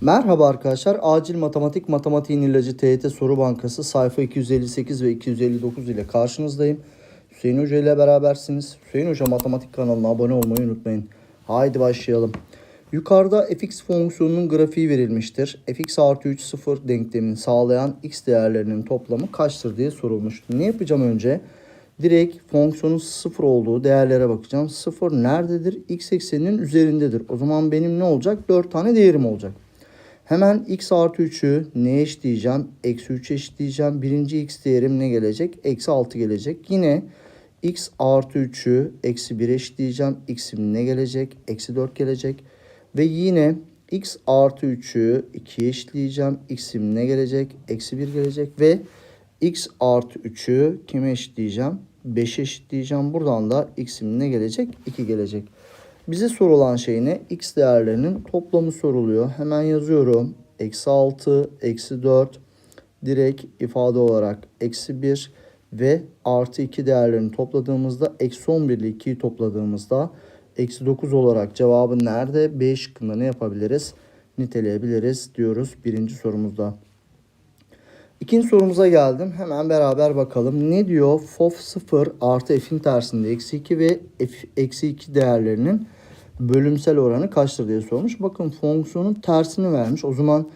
Merhaba arkadaşlar. Acil Matematik Matematiğin İlacı TYT Soru Bankası sayfa 258 ve 259 ile karşınızdayım. Hüseyin Hoca ile berabersiniz. Hüseyin Hoca Matematik kanalına abone olmayı unutmayın. Haydi başlayalım. Yukarıda fx fonksiyonunun grafiği verilmiştir. fx artı 3 sıfır denklemini sağlayan x değerlerinin toplamı kaçtır diye sorulmuş. Ne yapacağım önce? Direkt fonksiyonun sıfır olduğu değerlere bakacağım. Sıfır nerededir? x ekseninin üzerindedir. O zaman benim ne olacak? 4 tane değerim olacak. Hemen x artı 3'ü neye eşitleyeceğim? Eksi 3'e eşitleyeceğim. Birinci x değerim ne gelecek? Eksi 6 gelecek. Yine x artı 3'ü eksi 1'e eşitleyeceğim. x'im ne gelecek? Eksi 4 gelecek. Ve yine x artı 3'ü 2'ye eşitleyeceğim. x'im ne gelecek? Eksi 1 gelecek. Ve x artı 3'ü kime eşitleyeceğim? 5'e eşitleyeceğim. Buradan da x'im ne gelecek? 2 gelecek. Bize sorulan şey ne? X değerlerinin toplamı soruluyor. Hemen yazıyorum. Eksi 6, eksi 4, direkt ifade olarak eksi 1 ve artı 2 değerlerini topladığımızda eksi 11 ile 2'yi topladığımızda eksi 9 olarak cevabı nerede? B şıkkında ne yapabiliriz? Niteleyebiliriz diyoruz birinci sorumuzda. İkinci sorumuza geldim. Hemen beraber bakalım. Ne diyor? FOF 0 artı f'in tersinde eksi 2 ve f eksi 2 değerlerinin bölümsel oranı kaçtır diye sormuş. Bakın fonksiyonun tersini vermiş. O zaman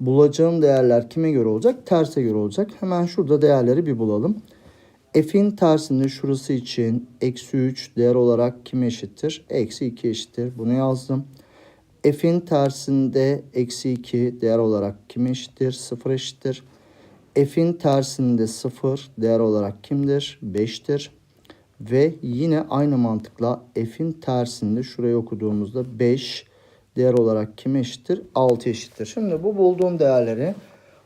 bulacağım değerler kime göre olacak? Terse göre olacak. Hemen şurada değerleri bir bulalım. F'in tersinde şurası için eksi 3 değer olarak kime eşittir? Eksi 2 eşittir. Bunu yazdım. F'in tersinde eksi 2 değer olarak kime eşittir? 0 eşittir. F'in tersinde 0 değer olarak kimdir? 5'tir. Ve yine aynı mantıkla f'in tersinde şurayı okuduğumuzda 5 değer olarak kime eşittir? 6 eşittir. Şimdi bu bulduğum değerleri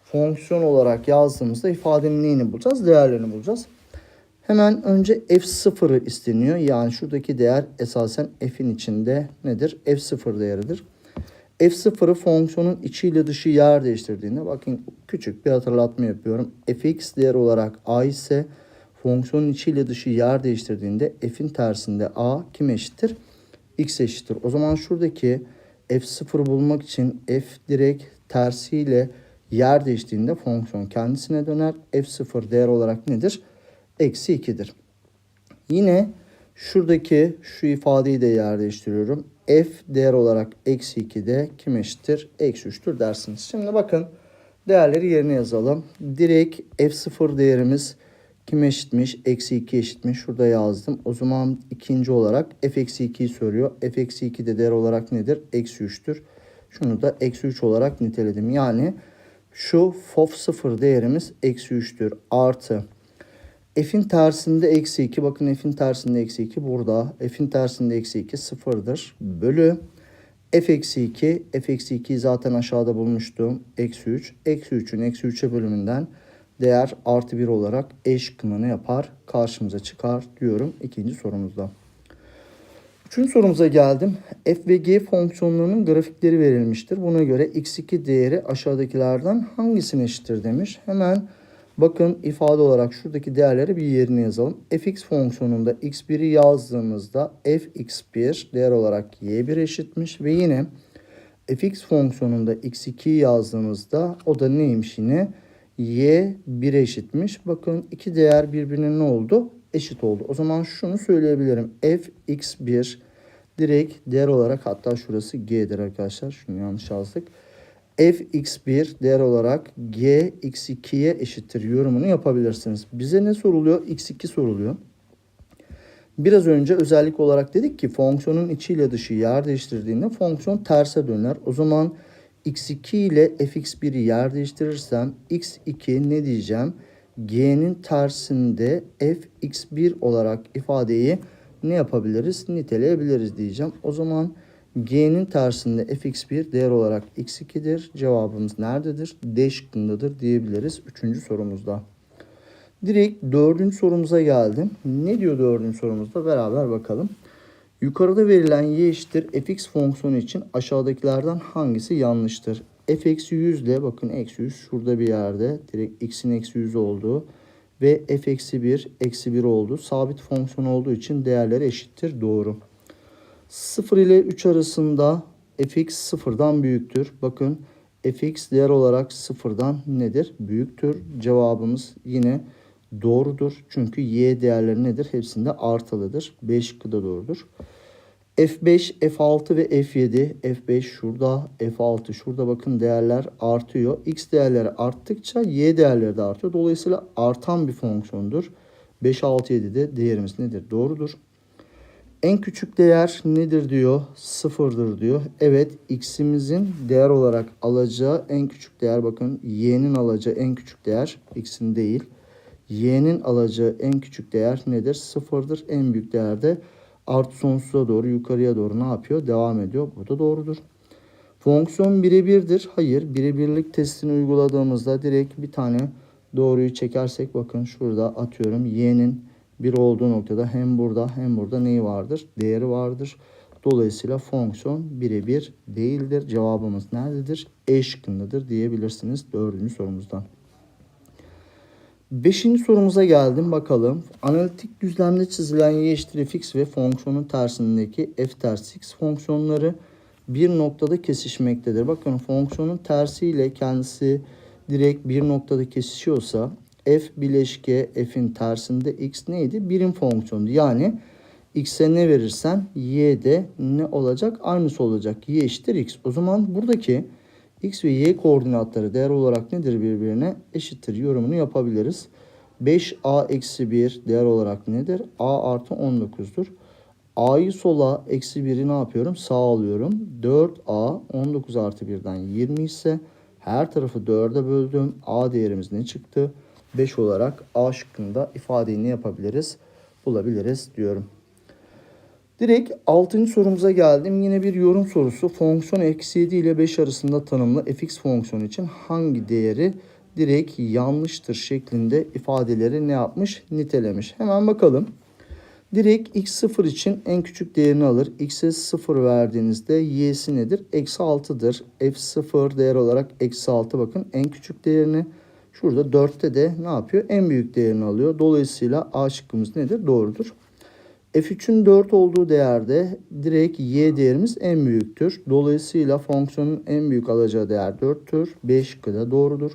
fonksiyon olarak yazdığımızda ifadenin neyini bulacağız? Değerlerini bulacağız. Hemen önce f0'ı isteniyor. Yani şuradaki değer esasen f'in içinde nedir? f0 değeridir. F0'ı fonksiyonun içi ile dışı yer değiştirdiğinde bakın küçük bir hatırlatma yapıyorum. fx değer olarak a ise fonksiyonun içi ile dışı yer değiştirdiğinde f'in tersinde a kim eşittir? x eşittir. O zaman şuradaki f0 bulmak için f direkt tersiyle yer değiştiğinde fonksiyon kendisine döner. f0 değer olarak nedir? Eksi 2'dir. Yine şuradaki şu ifadeyi de yer değiştiriyorum. F değer olarak eksi 2'de kim eşittir? Eksi 3'tür dersiniz. Şimdi bakın değerleri yerine yazalım. Direkt F0 değerimiz kim eşitmiş? Eksi 2 eşitmiş. Şurada yazdım. O zaman ikinci olarak F eksi 2'yi soruyor. F eksi 2 de değer olarak nedir? Eksi 3'tür. Şunu da eksi 3 olarak niteledim. Yani şu FOF 0 değerimiz eksi 3'tür. Artı F'in tersinde eksi 2. Bakın F'in tersinde eksi 2 burada. F'in tersinde eksi 2 sıfırdır. Bölü F eksi 2. F eksi 2'yi zaten aşağıda bulmuştum. Eksi 3. Eksi 3'ün eksi 3'e bölümünden değer artı 1 olarak E şıkkında ne yapar? Karşımıza çıkar diyorum ikinci sorumuzda. Üçüncü sorumuza geldim. F ve G fonksiyonlarının grafikleri verilmiştir. Buna göre x2 değeri aşağıdakilerden hangisine eşittir demiş. Hemen Bakın ifade olarak şuradaki değerleri bir yerine yazalım. fx fonksiyonunda x1'i yazdığımızda fx1 değer olarak y1 eşitmiş ve yine fx fonksiyonunda x2'yi yazdığımızda o da neymiş yine y1 eşitmiş. Bakın iki değer birbirine ne oldu? Eşit oldu. O zaman şunu söyleyebilirim. fx1 direkt değer olarak hatta şurası g'dir arkadaşlar. Şunu yanlış yazdık fx1 değer olarak g x2'ye eşittir yorumunu yapabilirsiniz. Bize ne soruluyor? x2 soruluyor. Biraz önce özellik olarak dedik ki fonksiyonun içi ile dışı yer değiştirdiğinde fonksiyon terse döner. O zaman x2 ile fx1'i yer değiştirirsem x2 ne diyeceğim? g'nin tersinde fx1 olarak ifadeyi ne yapabiliriz? Niteleyebiliriz diyeceğim. O zaman G'nin tersinde fx1 değer olarak x2'dir. Cevabımız nerededir? D şıkkındadır diyebiliriz. Üçüncü sorumuzda. Direkt dördüncü sorumuza geldim. Ne diyor dördüncü sorumuzda? Beraber bakalım. Yukarıda verilen y eşittir fx fonksiyonu için aşağıdakilerden hangisi yanlıştır? f eksi 100 ile bakın eksi 100 şurada bir yerde direkt x'in eksi 100 olduğu ve f eksi 1 eksi 1 oldu. Sabit fonksiyon olduğu için değerleri eşittir. Doğru. 0 ile 3 arasında fx sıfırdan büyüktür. Bakın fx değer olarak sıfırdan nedir? Büyüktür. Cevabımız yine doğrudur. Çünkü y değerleri nedir? Hepsinde artılıdır. B şıkkı da doğrudur. F5, F6 ve F7. F5 şurada, F6 şurada bakın değerler artıyor. X değerleri arttıkça Y değerleri de artıyor. Dolayısıyla artan bir fonksiyondur. 5, 6, 7'de değerimiz nedir? Doğrudur. En küçük değer nedir diyor? Sıfırdır diyor. Evet x'imizin değer olarak alacağı en küçük değer bakın y'nin alacağı en küçük değer x'in değil. Y'nin alacağı en küçük değer nedir? Sıfırdır. En büyük değer de artı sonsuza doğru yukarıya doğru ne yapıyor? Devam ediyor. Bu da doğrudur. Fonksiyon birebirdir. Hayır. Birebirlik testini uyguladığımızda direkt bir tane doğruyu çekersek bakın şurada atıyorum y'nin 1 olduğu noktada hem burada hem burada neyi vardır? Değeri vardır. Dolayısıyla fonksiyon birebir değildir. Cevabımız nerededir? E şıkkındadır diyebilirsiniz dördüncü sorumuzdan. Beşinci sorumuza geldim bakalım. Analitik düzlemde çizilen y eşittir fx ve fonksiyonun tersindeki f ters x fonksiyonları bir noktada kesişmektedir. Bakın fonksiyonun tersi ile kendisi direkt bir noktada kesişiyorsa f bileşke f'in tersinde x neydi? Birim fonksiyondu. Yani x'e ne verirsen y de ne olacak? Aynısı olacak. y eşittir x. O zaman buradaki x ve y koordinatları değer olarak nedir birbirine? Eşittir yorumunu yapabiliriz. 5a eksi 1 değer olarak nedir? a artı 19'dur. a'yı sola eksi 1'i ne yapıyorum? Sağ alıyorum. 4a 19 artı 1'den 20 ise her tarafı 4'e böldüm. a değerimiz ne çıktı? 5 olarak A şıkkında ifadeyi ne yapabiliriz? Bulabiliriz diyorum. Direkt 6. sorumuza geldim. Yine bir yorum sorusu. Fonksiyon eksi 7 ile 5 arasında tanımlı fx fonksiyonu için hangi değeri direkt yanlıştır şeklinde ifadeleri ne yapmış? Nitelemiş. Hemen bakalım. Direkt x0 için en küçük değerini alır. x'e 0 verdiğinizde y'si nedir? Eksi 6'dır. f0 değer olarak eksi 6 bakın en küçük değerini. Şurada 4'te de ne yapıyor? En büyük değerini alıyor. Dolayısıyla A şıkkımız nedir? Doğrudur. F3'ün 4 olduğu değerde direkt y değerimiz en büyüktür. Dolayısıyla fonksiyonun en büyük alacağı değer 4'tür. B şıkkı da doğrudur.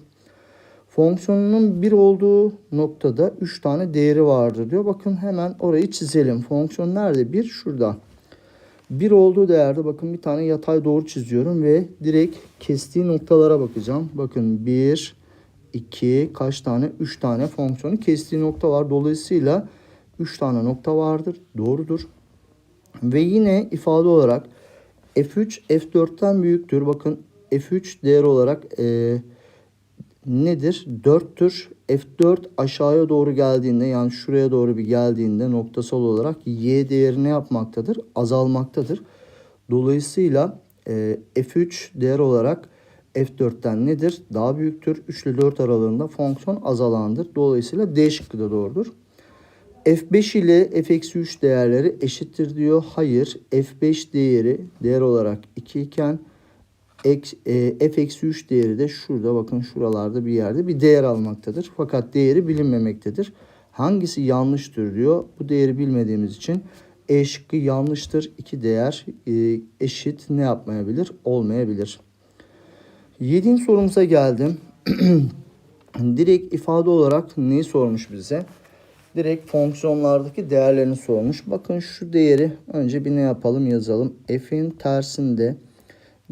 Fonksiyonunun 1 olduğu noktada 3 tane değeri vardır diyor. Bakın hemen orayı çizelim. Fonksiyon nerede? 1 şurada. 1 olduğu değerde bakın bir tane yatay doğru çiziyorum ve direkt kestiği noktalara bakacağım. Bakın 1, 2 kaç tane 3 tane fonksiyonu kestiği nokta var. Dolayısıyla 3 tane nokta vardır. Doğrudur. Ve yine ifade olarak F3 F4'ten büyüktür. Bakın F3 değer olarak e, nedir? 4'tür. F4 aşağıya doğru geldiğinde yani şuraya doğru bir geldiğinde noktasal olarak Y değeri ne yapmaktadır? Azalmaktadır. Dolayısıyla e, F3 değer olarak F4'ten nedir? Daha büyüktür. 3 ile 4 aralığında fonksiyon azalandır. Dolayısıyla D şıkkı da doğrudur. F5 ile f-3 değerleri eşittir diyor. Hayır. F5 değeri değer olarak 2 iken e, f-3 değeri de şurada bakın şuralarda bir yerde bir değer almaktadır. Fakat değeri bilinmemektedir. Hangisi yanlıştır diyor. Bu değeri bilmediğimiz için E şıkkı yanlıştır. İki değer e, eşit ne yapmayabilir? Olmayabilir. Yedinci sorumuza geldim. Direkt ifade olarak neyi sormuş bize? Direkt fonksiyonlardaki değerlerini sormuş. Bakın şu değeri önce bir ne yapalım yazalım. F'in tersinde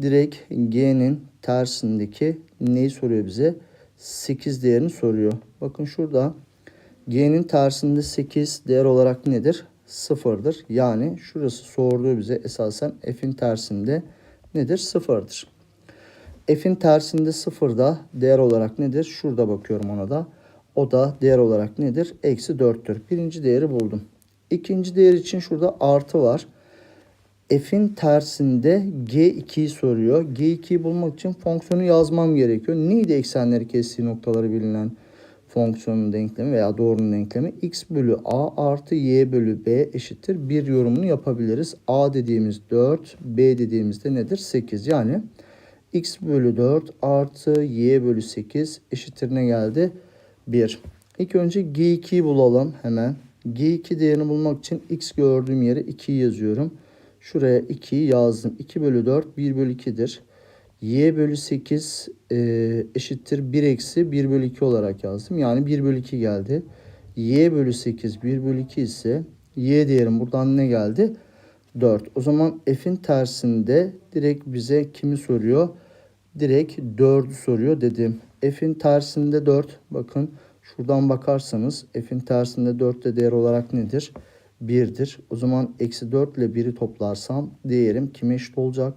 direkt G'nin tersindeki neyi soruyor bize? 8 değerini soruyor. Bakın şurada G'nin tersinde 8 değer olarak nedir? Sıfırdır. Yani şurası sorduğu bize esasen F'in tersinde nedir? Sıfırdır. F'in tersinde sıfırda değer olarak nedir? Şurada bakıyorum ona da. O da değer olarak nedir? Eksi 4'tür. Birinci değeri buldum. İkinci değer için şurada artı var. F'in tersinde G2'yi soruyor. G2'yi bulmak için fonksiyonu yazmam gerekiyor. Neydi eksenleri kestiği noktaları bilinen fonksiyonun denklemi veya doğrunun denklemi? X bölü A artı Y bölü B eşittir. Bir yorumunu yapabiliriz. A dediğimiz 4, B dediğimizde nedir? 8. Yani x bölü 4 artı y bölü 8 eşittir ne geldi? 1. İlk önce g2'yi bulalım hemen. g2 değerini bulmak için x gördüğüm yere 2'yi yazıyorum. Şuraya 2'yi yazdım. 2 bölü 4 1 bölü 2'dir. Y bölü 8 e, eşittir 1 eksi 1 bölü 2 olarak yazdım. Yani 1 bölü 2 geldi. Y bölü 8 1 bölü 2 ise Y değerim buradan ne geldi? 4. O zaman f'in tersinde direkt bize kimi soruyor? Direkt 4'ü soruyor dedim. F'in tersinde 4. Bakın şuradan bakarsanız f'in tersinde 4 de değer olarak nedir? 1'dir. O zaman eksi 4 ile 1'i toplarsam değerim kime eşit olacak?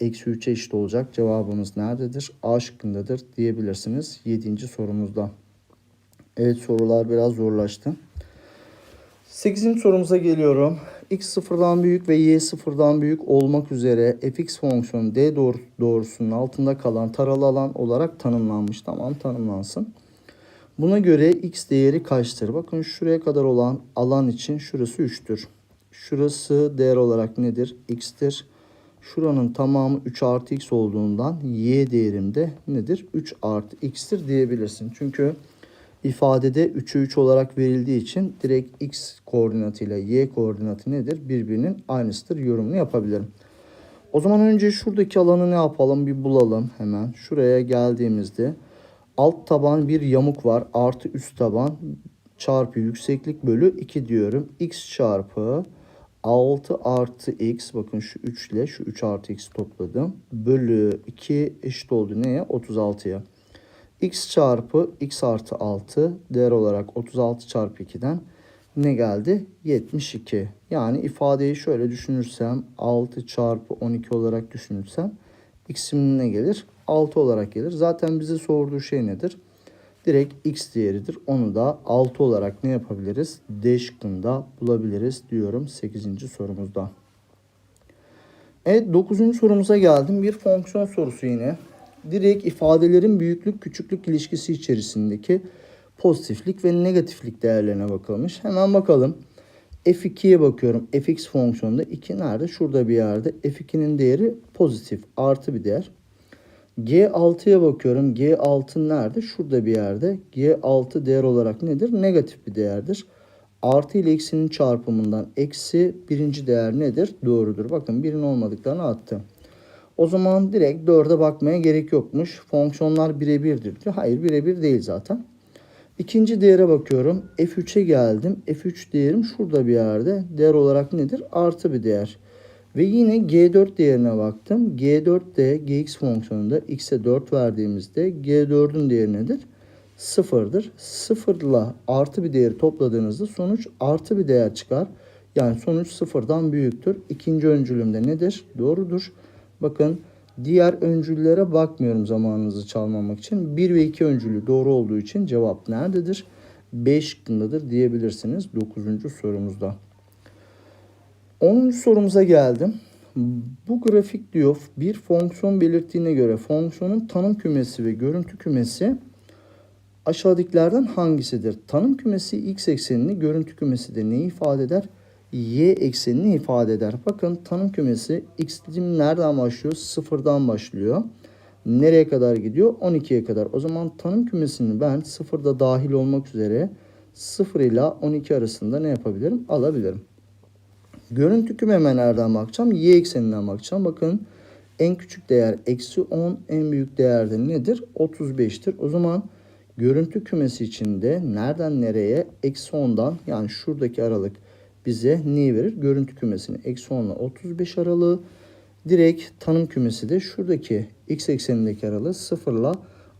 Eksi 3'e eşit olacak. Cevabımız nerededir? A şıkkındadır diyebilirsiniz 7. sorumuzda. Evet sorular biraz zorlaştı. 8. sorumuza geliyorum. X sıfırdan büyük ve y sıfırdan büyük olmak üzere fx fonksiyonu d doğru, doğrusunun altında kalan taralı alan olarak tanımlanmış. Tamam tanımlansın. Buna göre x değeri kaçtır? Bakın şuraya kadar olan alan için şurası 3'tür. Şurası değer olarak nedir? x'tir. Şuranın tamamı 3 artı x olduğundan y değerim de nedir? 3 artı x'tir diyebilirsin. Çünkü ifadede 3'e 3 olarak verildiği için direkt x koordinatıyla y koordinatı nedir? Birbirinin aynısıdır yorumunu yapabilirim. O zaman önce şuradaki alanı ne yapalım bir bulalım hemen. Şuraya geldiğimizde alt taban bir yamuk var artı üst taban çarpı yükseklik bölü 2 diyorum. x çarpı 6 artı x bakın şu 3 ile şu 3 artı x topladım. Bölü 2 eşit oldu neye? 36'ya x çarpı x artı 6 değer olarak 36 çarpı 2'den ne geldi? 72. Yani ifadeyi şöyle düşünürsem 6 çarpı 12 olarak düşünürsem x'imin ne gelir? 6 olarak gelir. Zaten bize sorduğu şey nedir? Direkt x değeridir. Onu da 6 olarak ne yapabiliriz? D şıkkında bulabiliriz diyorum 8. sorumuzda. Evet 9. sorumuza geldim. Bir fonksiyon sorusu yine direkt ifadelerin büyüklük küçüklük ilişkisi içerisindeki pozitiflik ve negatiflik değerlerine bakılmış. Hemen bakalım. F2'ye bakıyorum. fx fonksiyonunda 2 nerede? Şurada bir yerde. F2'nin değeri pozitif. Artı bir değer. G6'ya bakıyorum. G6 nerede? Şurada bir yerde. G6 değer olarak nedir? Negatif bir değerdir. Artı ile eksinin çarpımından eksi birinci değer nedir? Doğrudur. Bakın birin olmadıklarını attım. O zaman direkt 4'e bakmaya gerek yokmuş. Fonksiyonlar birebirdir diyor. Hayır birebir değil zaten. İkinci değere bakıyorum. F3'e geldim. F3 değerim şurada bir yerde. Değer olarak nedir? Artı bir değer. Ve yine G4 değerine baktım. G4 de Gx fonksiyonunda x'e 4 verdiğimizde G4'ün değeri nedir? Sıfırdır. Sıfırla artı bir değeri topladığınızda sonuç artı bir değer çıkar. Yani sonuç sıfırdan büyüktür. İkinci öncülümde nedir? Doğrudur. Bakın diğer öncüllere bakmıyorum zamanınızı çalmamak için. 1 ve 2 öncülü doğru olduğu için cevap nerededir? 5 şıkkındadır diyebilirsiniz 9. sorumuzda. 10. sorumuza geldim. Bu grafik diyor bir fonksiyon belirttiğine göre fonksiyonun tanım kümesi ve görüntü kümesi aşağıdakilerden hangisidir? Tanım kümesi x eksenini, görüntü kümesi de neyi ifade eder? Y eksenini ifade eder. Bakın tanım kümesi x'im nereden başlıyor? Sıfırdan başlıyor. Nereye kadar gidiyor? 12'ye kadar. O zaman tanım kümesini ben sıfırda dahil olmak üzere 0 ile 12 arasında ne yapabilirim? Alabilirim. Görüntü kümeme nereden bakacağım? Y ekseninden bakacağım. Bakın en küçük değer eksi 10, en büyük değer de nedir? 35'tir. O zaman görüntü kümesi içinde nereden nereye? Eksi 10'dan yani şuradaki aralık bize neyi verir? Görüntü kümesini. Eksi 10 ile 35 aralığı. Direkt tanım kümesi de şuradaki x eksenindeki aralığı 0 ile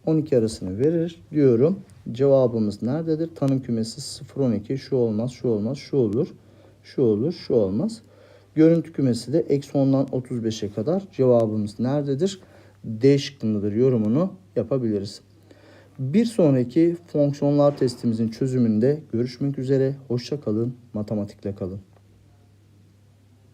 12 arasını verir diyorum. Cevabımız nerededir? Tanım kümesi 0 12 şu olmaz, şu olmaz, şu olur. Şu olur, şu olmaz. Görüntü kümesi de eksi 10'dan 35'e kadar cevabımız nerededir? D şıkkındadır yorumunu yapabiliriz. Bir sonraki fonksiyonlar testimizin çözümünde görüşmek üzere. Hoşça kalın, matematikle kalın.